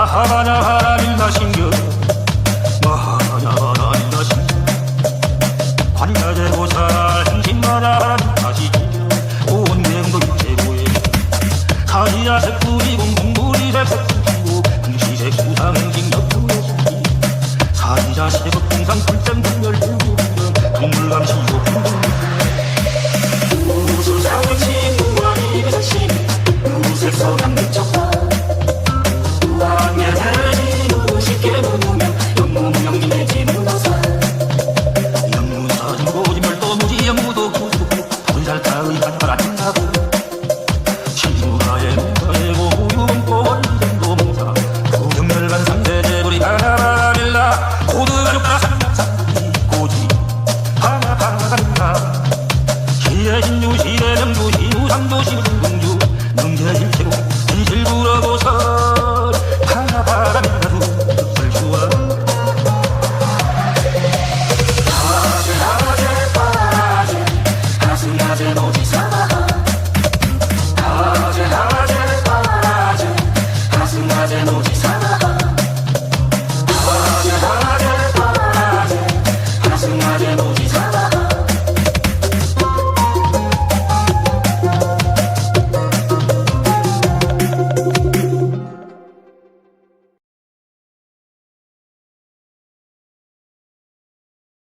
마하나 하나님가 신겨 마하나 하나님가 신겨 관자재고살 행신마다 하나님 다시 지켜 온 맹도 최고의 사지야 색불이 공공물이 색색이고 글씨색 수상 행진 역부의 신기. 사지자 세법 공상 불 삼도시 우상도시 문궁주 능자일 최고 은실 불어보서 파라 바람이 가도 득불 좋아 하질 하질 빠질 가슴 하질 오지사